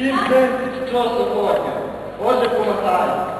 Сім пенсій що сьогодні? Боже помотай. Тато,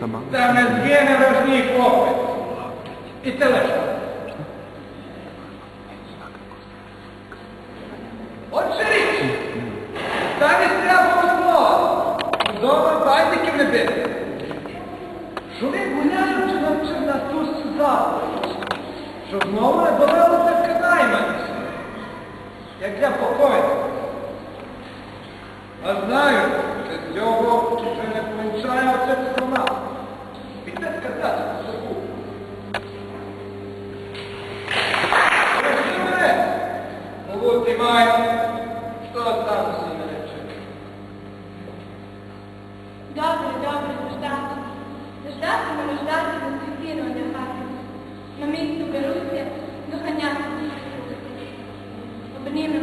січ. Та не згине рожній хлопець. І телешка. Отже річ, замість треба слова, вдома байдиків не бити. Що ви гуляючи навчив на ту заповідь, щоб знову не довелося канайматися, як я покоїв. А знаю, що з цього вже не помічає оце Добре, ждати. Ждати мене ждати на цвітіну одягати. На місце беруся, доганяти. Обнімемо,